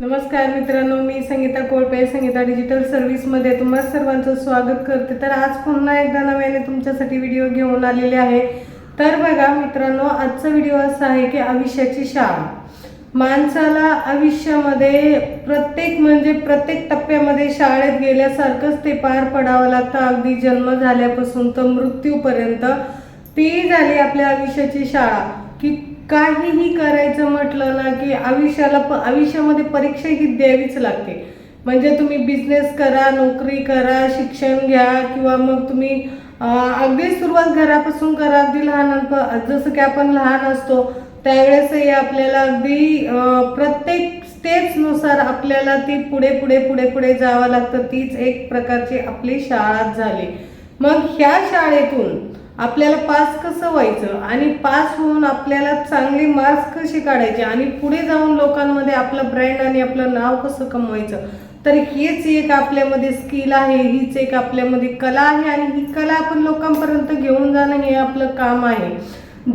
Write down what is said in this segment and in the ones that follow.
नमस्कार मित्रांनो मी संगीता कोळपे संगीता डिजिटल सर्व्हिसमध्ये तुम्हा सर्वांचं स्वागत करते. तर आज पुन्हा एकदा नव्याने तुमच्यासाठी व्हिडिओ घेऊन आलेले आहे. तर बघा मित्रांनो आजचा व्हिडिओ असा आहे की आयुष्याची शाळा माणसाला आयुष्यामध्ये प्रत्येक म्हणजे प्रत्येक टप्प्यामध्ये शाळेत गेल्यासारखंच ते पार पडावं लागतं. अगदी जन्म झाल्यापासून तर मृत्यूपर्यंत ती झाली आपल्या आयुष्याची शाळा. की काहीही करायचं म्हटलं ना की आयुष्याला प आयुष्यामध्ये परीक्षा ही द्यावीच लागते. म्हणजे तुम्ही बिझनेस करा नोकरी करा शिक्षण घ्या किंवा मग तुम्ही अगदी सुरुवात घरापासून करा अगदी लहान जसं की आपण लहान असतो त्यावेळेसही आपल्याला अगदी प्रत्येक स्टेप्सनुसार आपल्याला ती पुढे पुढे पुढे पुढे जावं लागतं. तीच एक प्रकारची आपली शाळाच झाली. मग ह्या शाळेतून आपल्याला पास कसं व्हायचं? आणि पास होऊन आपल्याला चांगले मार्क्स कसे काढायचे? आणि पुढे जाऊन लोकांमध्ये आपलं ब्रँड आणि आपलं नाव कसं कमवायचं? तर हेच एक आपल्यामध्ये स्किल आहे हीच एक आपल्यामध्ये कला आहे आणि ही कला आपण लोकांपर्यंत घेऊन जाणं हे आपलं काम आहे.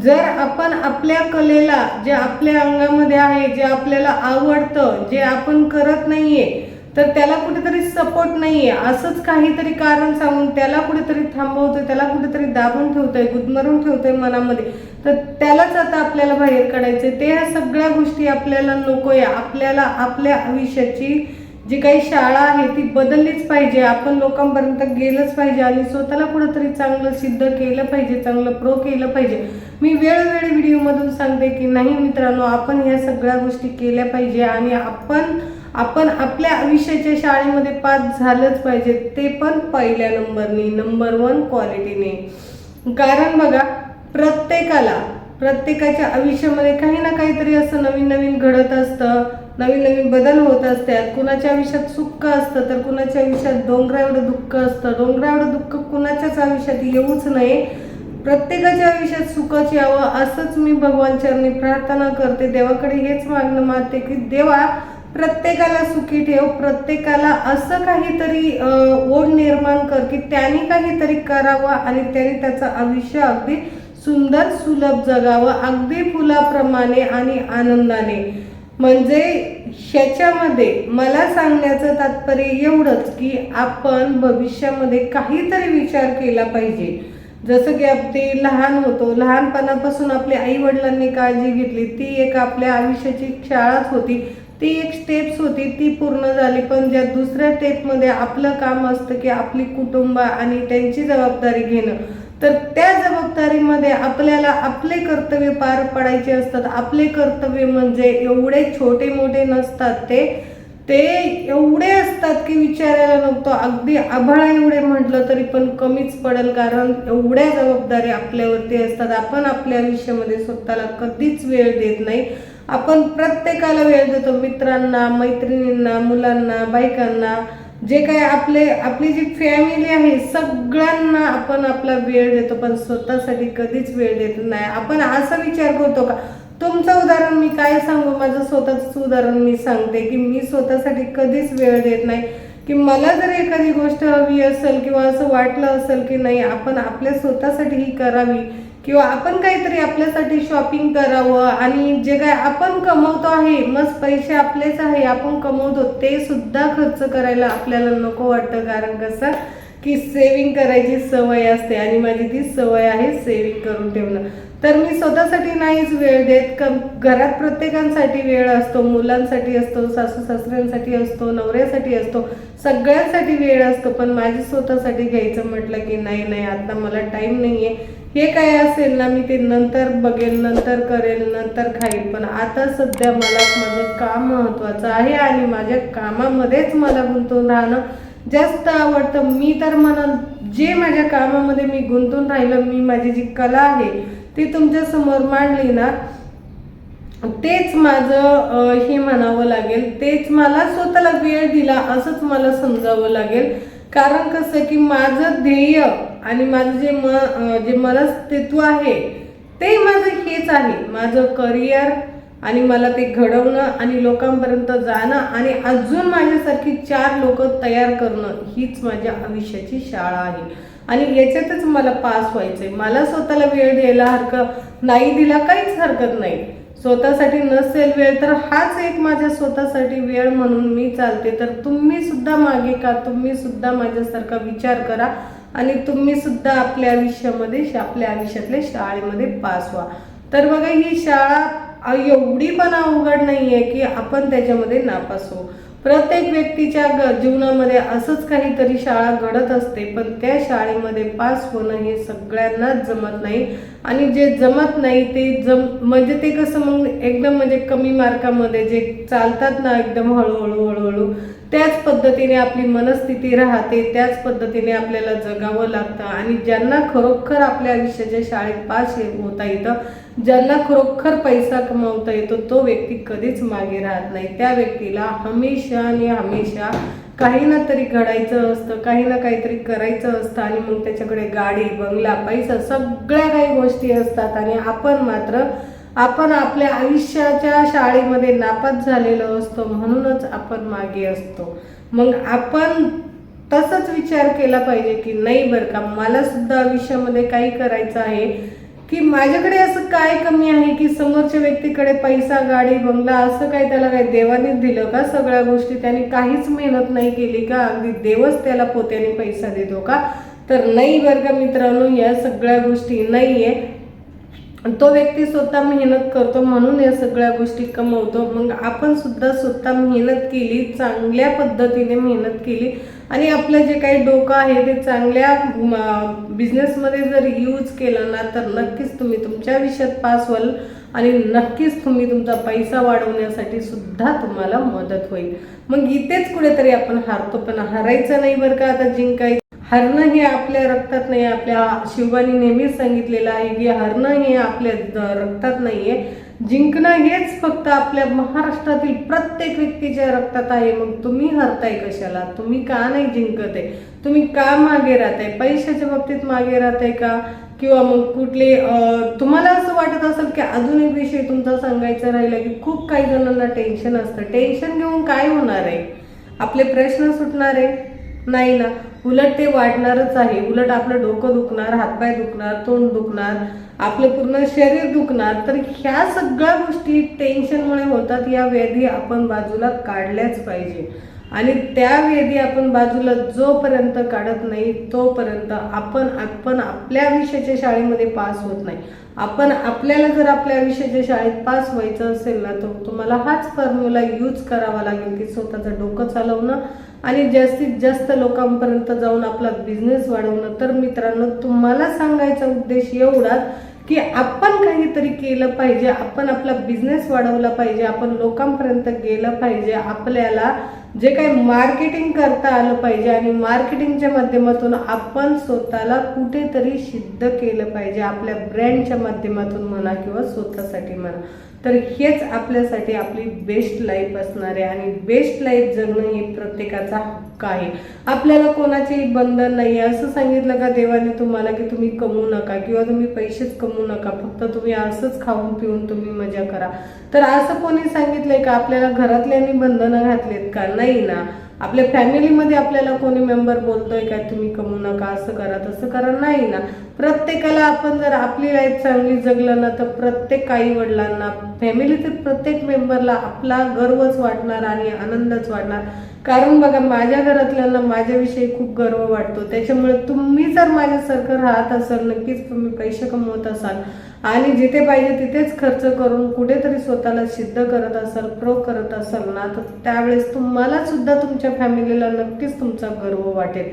जर आपण आपल्या कलेला जे आपल्या अंगामध्ये आहे जे आपल्याला आवडतं जे आपण करत नाहीये तर त्याला कुठेतरी सपोर्ट नाही आहे असंच काहीतरी कारण सांगून त्याला कुठेतरी थांबवतोय त्याला कुठेतरी दाबून ठेवतोय गुदमरून ठेवतोय मनामध्ये. तर त्यालाच आता आपल्याला बाहेर काढायचंय. ते ह्या सगळ्या गोष्टी आपल्याला नको आहे आपल्याला आपल्या आयुष्याची जी काही शाळा आहे ती बदललीच पाहिजे. आपण लोकांपर्यंत गेलंच पाहिजे आणि स्वतःला कुठंतरी चांगलं सिद्ध केलं पाहिजे चांगलं प्रो केलं पाहिजे. मी वेळोवेळी व्हिडिओमधून सांगते की नाही मित्रांनो आपण ह्या सगळ्या गोष्टी केल्या पाहिजे आणि आपण आपण आपल्या आयुष्याच्या शाळेमध्ये पास झालंच पाहिजे ते पण पहिल्या नंबरनी नंबर वन क्वालिटीने कारण बघा प्रत्येकाला प्रत्येकाच्या आयुष्यामध्ये काही ना काहीतरी असं नवीन नवीन घडत असतं नवीन नवीन बदल होत असतात. कुणाच्या आयुष्यात सुख असतं तर कुणाच्या आयुष्यात डोंगरा एवढं दुःख असतं. डोंगरा एवढं दुःख कुणाच्याच आयुष्यात येऊच नये प्रत्येकाच्या आयुष्यात सुखाच यावं असंच मी भगवान चरणी प्रार्थना करते. देवाकडे हेच मागणं मागते की देवा प्रत्येकाला सुखी ठेव प्रत्येकाला असं काहीतरी ओढ निर्माण कर की त्याने काहीतरी करावं आणि त्याने त्याचं आयुष्य अगदी सुंदर सुलभ जगावं अगदी फुलाप्रमाणे आणि आनंदाने. म्हणजे ह्याच्यामध्ये मला सांगण्याचं तात्पर्य एवढंच की आपण भविष्यामध्ये काहीतरी विचार केला पाहिजे. जसं की अगदी लहान होतो लहानपणापासून आपल्या आई वडिलांनी काळजी घेतली ती एक आपल्या आयुष्याची शाळाच होती. ती एक स्टेप्स होती ती पूर्ण झाली. पण ज्या दुसऱ्या स्टेपमध्ये आपलं काम असतं की आपली कुटुंब आणि त्यांची जबाबदारी घेणं तर त्या जबाबदारीमध्ये आपल्याला आपले कर्तव्य पार पडायचे असतात. आपले कर्तव्य म्हणजे एवढे छोटे मोठे नसतात ते. ते एवढे असतात की विचारायला नको. अगदी आभाळा एवढे म्हटलं तरी पण कमीच पडेल कारण एवढ्या जबाबदारी आपल्यावरती असतात. आपण आपल्या आयुष्यामध्ये स्वतःला कधीच वेळ देत नाही. आपण प्रत्येकाला वेळ देतो मित्रांना मैत्रिणींना मुलांना बायकांना. जे काय आपले आपली जी फॅमिली आहे सगळ्यांना आपण आपला वेळ देतो पण स्वतःसाठी कधीच वेळ देत नाही. आपण असा विचार करतो का तुमचं उदाहरण मी काय सांगू? माझं स्वतःच उदाहरण मी सांगते की मी स्वतःसाठी कधीच वेळ देत नाही. की मला जर एखादी गोष्ट हवी असेल किंवा असं वाटलं असेल की नाही आपण आपल्या स्वतःसाठी ही करावी. किंवा आपण काहीतरी आपल्यासाठी शॉपिंग करावं आणि जे काय आपण कमवतो आहे मस्त पैसे आपलेच आहे आपण कमवतो ते सुद्धा खर्च करायला आपल्याला नको वाटतं. कारण कसं? की सेविंग करायची सवय असते आणि माझी ती सवय आहे सेविंग करून ठेवणं. तर मी स्वतःसाठी नाहीच वेळ देत. क घरात प्रत्येकांसाठी वेळ असतो मुलांसाठी असतो सासू सासऱ्यांसाठी असतो नवऱ्यासाठी असतो सगळ्यांसाठी वेळ असतो. पण माझी स्वतःसाठी घ्यायचं म्हटलं की नाही नाही आता मला टाईम नाही आहे हे काय असेल ना मी ते नंतर बघेल नंतर करेल नंतर खाईल. पण आता सध्या मला माझं काम महत्त्वाचं आहे आणि माझ्या कामामध्येच मला गुंतून राहणं जास्त आवडतं. मी तर म्हणन जे माझ्या कामामध्ये मी गुंतून राहिलं मी माझी जी कला आहे ती तुमच्यासमोर मांडली ना तेच माझं हे म्हणावं लागेल. तेच मला स्वतःला वेळ दिला असंच मला समजावं लागेल. कारण कसं की माझं ध्येय आणि माझं जे म जे जे मनस्तित्व आहे ते माझं हेच आहे. माझं करिअर आणि मला ते घडवणं आणि लोकांपर्यंत जाणं आणि अजून माझ्यासारखी चार लोक तयार करणं हीच माझ्या आयुष्याची शाळा आहे. आणि याच्यातच मला पास व्हायचं आहे मला स्वतःला वेळ द्यायला हरकत नाही दिला काहीच हरकत नाही. स्वतःसाठी नसेल वेळ तर हाच एक माझ्या स्वतःसाठी वेळ म्हणून मी चालते. तर तुम्ही सुद्धा मागे का? तुम्ही सुद्धा माझ्यासारखा विचार करा आणि तुम्ही सुद्धा आपल्या आयुष्यामध्ये आपल्या आयुष्यातल्या शाळेमध्ये पास व्हा. तर बघा ही शाळा एवढी पण अवघड नाही आहे की आपण त्याच्यामध्ये नापास होऊ. प्रत्येक व्यक्तीच्या ग जीवनामध्ये असंच काहीतरी शाळा घडत असते पण त्या शाळेमध्ये पास होणं हे सगळ्यांनाच जमत नाही. आणि जे जमत नाही ते जम म्हणजे ते कसं मग एकदम म्हणजे कमी मार्कामध्ये जे चालतात ना एकदम हळूहळू हळूहळू त्याच पद्धतीने आपली मनस्थिती राहते त्याच पद्धतीने आपल्याला जगावं लागतं. आणि ज्यांना खरोखर आपल्या आयुष्याच्या शाळेत पास हे- होता येतं ज्यांना खरोखर पैसा कमावता येतो तो व्यक्ती कधीच मागे राहत नाही. त्या व्यक्तीला हमेशा आणि हमेशा काही ना तरी घडायचं असतं काही ना काहीतरी करायचं असतं आणि मग त्याच्याकडे गाडी बंगला पैसा सगळ्या काही गोष्टी असतात आणि आपण मात्र आपण आपल्या आयुष्याच्या शाळेमध्ये नापास झालेलो असतो म्हणूनच आपण मागे असतो. मग आपण तसंच विचार केला पाहिजे की नाही बरं का मला सुद्धा आयुष्यामध्ये काही करायचं आहे की माझ्याकडे असं काय कमी आहे की समोरच्या व्यक्तीकडे पैसा गाडी बंगला असं काय त्याला काय देवानेच दिलं का? सगळ्या गोष्टी त्याने काहीच मेहनत नाही केली का? अगदी देवच त्याला पोत्याने पैसा देतो का? तर नाही बरं का मित्रांनो या सगळ्या गोष्टी नाही आहे तो व्यक्ती स्वतः मेहनत करतो म्हणून या सगळ्या गोष्टी कमवतो. मग आपण सुद्धा स्वतः मेहनत केली चांगल्या पद्धतीने मेहनत केली आणि आपलं जे काही डोकं आहे ते चांगल्या बिझनेसमध्ये जर यूज केलं ना तर नक्कीच तुम्ही तुमच्या विषयात पास व्हाल आणि नक्कीच तुम्ही तुमचा पैसा वाढवण्यासाठी सुद्धा तुम्हाला मदत होईल. मग इथेच कुठेतरी आपण हारतो पण हारायचं नाही बरं का? आता जिंकायचं हरणं हे आपल्या रक्तात नाही आपल्या शिवबानी नेहमीच सांगितलेलं आहे की हरणं हे आपल्या रक्तात रक्तात नाहीये. जिंकणं हेच फक्त आपल्या महाराष्ट्रातील प्रत्येक व्यक्तीच्या रक्तात आहे. मग तुम्ही हरताय कशाला? तुम्ही का नाही जिंकत आहे? तुम्ही का मागे राहताय? पैशाच्या बाबतीत मागे राहताय का? किंवा मग कुठले तुम्हाला असं वाटत असेल की अजून एक विषय तुमचा सांगायचा राहिला की खूप काही जणांना टेन्शन असतं. टेन्शन घेऊन काय होणार आहे? आपले प्रश्न सुटणार आहे. नाही ना. उलट ते वाढणारच आहे. उलट आपलं डोकं दुखणार हातपाय दुखणार तोंड दुखणार आपलं पूर्ण शरीर दुखणार. तर ह्या सगळ्या गोष्टी टेन्शनमुळे होतात. या व्याधी आपण बाजूला काढल्याच पाहिजे. आणि त्या व्याधी आपण बाजूला जोपर्यंत काढत नाही तोपर्यंत आपण आपण आपल्या आयुष्याच्या शाळेमध्ये पास होत नाही. आपण आपल्याला जर आपल्या आयुष्याच्या शाळेत पास व्हायचं असेल ना तर तुम्हाला हाच फॉर्म्युला यूज करावा लागेल की स्वतःचं डोकं चालवणं आणि जास्तीत जास्त लोकांपर्यंत जाऊन आपला बिझनेस वाढवणं. तर मित्रांनो तुम्हाला सांगायचा उद्देश एवढाच की आपण काहीतरी केलं पाहिजे आपण आपला बिझनेस वाढवला पाहिजे आपण लोकांपर्यंत गेलं पाहिजे आपल्याला जे काही मार्केटिंग करता आलं पाहिजे आणि मार्केटिंगच्या माध्यमातून आपण स्वतःला कुठेतरी सिद्ध केलं पाहिजे. आपल्या ब्रँडच्या माध्यमातून म्हणा किंवा स्वतःसाठी म्हणा. तर हेच आपल्यासाठी आपली बेस्ट लाईफ असणार आहे. आणि बेस्ट लाईफ जगणं हे प्रत्येकाचा हक्क आहे. आपल्याला कोणाचेही बंधन नाही आहे. असं सांगितलं का देवाने तुम्हाला की तुम्ही कमवू नका किंवा तुम्ही पैसेच कमवू नका. फक्त तुम्ही असंच खाऊन पिऊन तुम्ही मजा करा. तर असं कोणी सांगितलंय का? आपल्याला घरातल्यांनी बंधनं घातलेत का? नाही ना. आपल्या फॅमिलीमध्ये आपल्याला कोणी मेंबर बोलतोय काय तुम्ही कमू नका असं करा तसं करा नाही ना. प्रत्येकाला आपण जर आपली लाईफ चांगली जगलं ना तर प्रत्येक आई वडिलांना फॅमिलीतील प्रत्येक मेंबरला आपला गर्वच वाटणार आणि आनंदच वाटणार. कारण बघा माझ्या घरातल्यांना माझ्याविषयी खूप गर्व वाटतो. त्याच्यामुळे तुम्ही जर माझ्यासारखं राहत असाल नक्कीच तुम्ही पैसे कमवत असाल आणि जिथे पाहिजे तिथेच खर्च करून कुठेतरी स्वतःला सिद्ध करत असाल प्रो करत असाल ना तर त्यावेळेस तुम्हाला सुद्धा तुमच्या फॅमिलीला नक्कीच तुमचा गर्व वाटेल.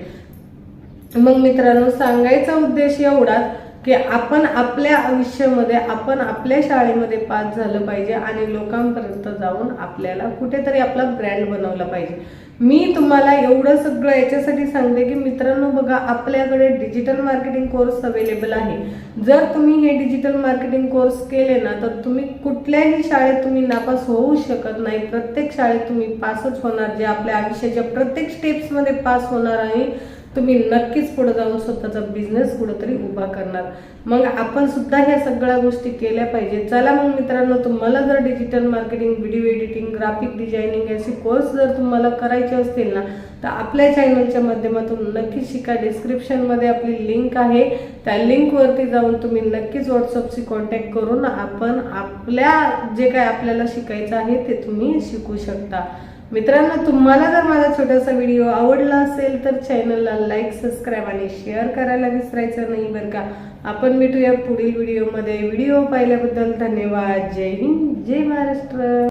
मग मित्रांनो सांगायचा उद्देश एवढाच की आपण आपल्या आयुष्यामध्ये आपण आपल्या शाळेमध्ये पास झालं पाहिजे आणि लोकांपर्यंत जाऊन आपल्याला कुठेतरी आपला ब्रँड बनवला पाहिजे. मी तुम्हाला एवढं सगळं याच्यासाठी सांगते की मित्रांनो बघा आपल्याकडे डिजिटल मार्केटिंग कोर्स अवेलेबल आहे. जर तुम्ही हे डिजिटल मार्केटिंग कोर्स केले ना तर तुम्ही कुठल्याही शाळेत तुम्ही नापास होऊ शकत नाही. प्रत्येक शाळेत तुम्ही पासच होणार जे आपल्या आयुष्याच्या प्रत्येक स्टेप्समध्ये पास होणार आहे. तुम्ही नक्कीच पुढे जाऊन स्वतःचा बिझनेस कुठंतरी उभा करणार. मग आपण सुद्धा ह्या सगळ्या गोष्टी केल्या पाहिजे चला मग मित्रांनो तुम्हाला जर digital marketing video editing graphic designing असे कोर्स जर तुम्हाला करायचे असतील ना तर आपल्या चॅनलच्या माध्यमातून नक्कीच शिका. डिस्क्रिप्शनमध्ये आपली लिंक आहे. त्या लिंकवरती जाऊन तुम्ही नक्कीच व्हॉट्सअपशी कॉन्टॅक्ट करून आपण आपल्या जे काय आपल्याला शिकायचं आहे ते तुम्ही शिकू शकता. मित्रांनो तुम्हाला जर माझा छोटासा व्हिडिओ आवडला असेल तर चॅनलला लाईक सबस्क्राईब आणि शेअर करायला विसरायचं नाही बरं का. आपण भेटूया पुढील व्हिडिओमध्ये. व्हिडिओ पाहिल्याबद्दल धन्यवाद. जय हिंद जय महाराष्ट्र.